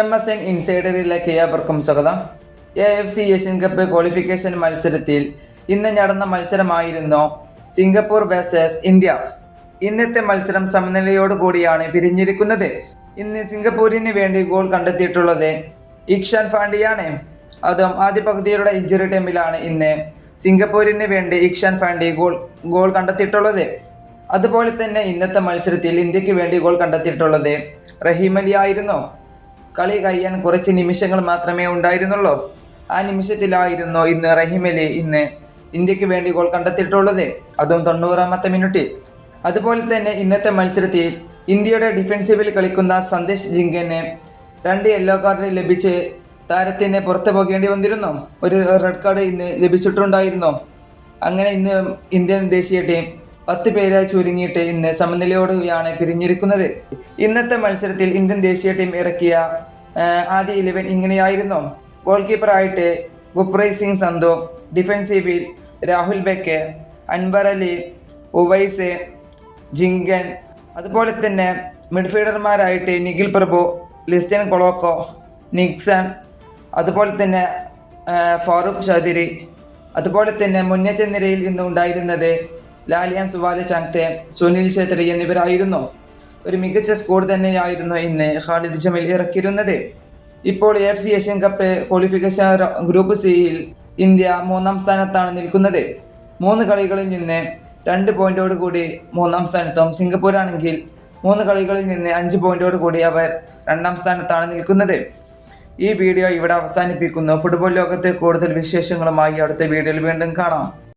M S N ഇൻസൈഡറിലേക്ക് ഏവർക്കും സ്വാഗതം. A F C Asian cup qualification മത്സരത്തിൽ ഇന്ന് നടന്ന മത്സരമായിരുന്നു സിംഗപ്പൂർ വേഴ്സസ് ഇന്ത്യ. ഇന്നത്തെ മത്സരം സമനിലയോട് കൂടിയാണ് പിരിഞ്ഞിരിക്കുന്നത്. ഇന്ന് സിംഗപ്പൂരിന് വേണ്ടി ഗോൾ കണ്ടെത്തിയിട്ടുള്ളത് ഇക്ഷാൻ ഫാണ്ടിയാണ് അതും ആദ്യ പകുതിയുടെ ഇഞ്ചുറി ടൈമിലാണ് ഇന്ന് സിംഗപ്പൂരിന് വേണ്ടി ഇക്ഷാൻ ഫാണ്ടി ഗോൾ ഗോൾ കണ്ടെത്തിയിട്ടുള്ളത്. അതുപോലെ തന്നെ ഇന്നത്തെ മത്സരത്തിൽ ഇന്ത്യയ്ക്ക് വേണ്ടി ഗോൾ കണ്ടെത്തിയിട്ടുള്ളത് റഹീം അലി ആയിരുന്നു. കളി കഴിയാൻ കുറച്ച് നിമിഷങ്ങൾ മാത്രമേ ഉണ്ടായിരുന്നുള്ളൂ. ആ നിമിഷത്തിലായിരുന്നു ഇന്ന് റഹിമലി ഇന്ന് ഇന്ത്യയ്ക്ക് വേണ്ടി ഗോൾ കണ്ടെത്തിയിട്ടുള്ളത്. അതും തൊണ്ണൂറാമത്തെ മിനിറ്റിൽ. അതുപോലെ തന്നെ ഇന്നത്തെ മത്സരത്തിൽ ഇന്ത്യയുടെ ഡിഫൻസീവിൽ കളിക്കുന്ന സന്ദേശ് ജിങ്കന് രണ്ട് യെല്ലോ കാർഡ് ലഭിച്ച് താരത്തിനെ പുറത്തു പോകേണ്ടി വന്നിരുന്നു. ഒരു റെഡ് കാർഡ് ഇന്ന് ലഭിച്ചിട്ടുണ്ടായിരുന്നു. അങ്ങനെ ഇന്ന് ഇന്ത്യൻ ദേശീയ ടീം പത്ത് പേരെ ചുരുങ്ങിയിട്ട് ഇന്ന് സമനിലയോടെയാണ് പിരിഞ്ഞിരിക്കുന്നത്. ഇന്നത്തെ മത്സരത്തിൽ ഇന്ത്യൻ ദേശീയ ടീം ഇറക്കിയ ആദ്യ ഇലവൻ ഇങ്ങനെയായിരുന്നു. ഗോൾ കീപ്പറായിട്ട് ഗുപ്രീത് സിംഗ് സന്ധു ഡിഫൻസീവിൽ രാഹുൽ ബെക്ക് അൻവർ അലി ഉവൈസ് ജിങ്കൻ അതുപോലെ തന്നെ മിഡ്ഫീൽഡർമാരായിട്ട് നിഖിൽ പ്രഭു ലിസ്റ്റൻ കൊളോക്കോ നിക്സൺ അതുപോലെ തന്നെ ഫാറൂഖ് ചൗധരി അതുപോലെ തന്നെ മുന്നേറ്റ നിരയിൽ ഇന്ന് ഉണ്ടായിരുന്നത് ലാലിയാൻ സുവാല ചാങ്തെ സുനിൽ ഛേത്രി എന്നിവരായിരുന്നു. ഒരു മികച്ച സ്കോർ തന്നെയായിരുന്നു ഇന്ന് ഖാലിദ് ജമിൽ ഇറക്കിയിരുന്നത്. ഇപ്പോൾ F C Asian cup qualification group സിയിൽ ഇന്ത്യ മൂന്നാം സ്ഥാനത്താണ് നിൽക്കുന്നത്. മൂന്ന് കളികളിൽ നിന്ന് രണ്ട് പോയിന്റോട് കൂടി മൂന്നാം സ്ഥാനത്തും സിംഗപ്പൂർ ആണെങ്കിൽ മൂന്ന് കളികളിൽ നിന്ന് അഞ്ച് പോയിന്റോട് കൂടി അവർ രണ്ടാം സ്ഥാനത്താണ് നിൽക്കുന്നത്. ഈ വീഡിയോ ഇവിടെ അവസാനിപ്പിക്കുന്നു. ഫുട്ബോൾ ലോകത്തെ കൂടുതൽ വിശേഷങ്ങളുമായി അടുത്ത വീഡിയോയിൽ വീണ്ടും കാണാം.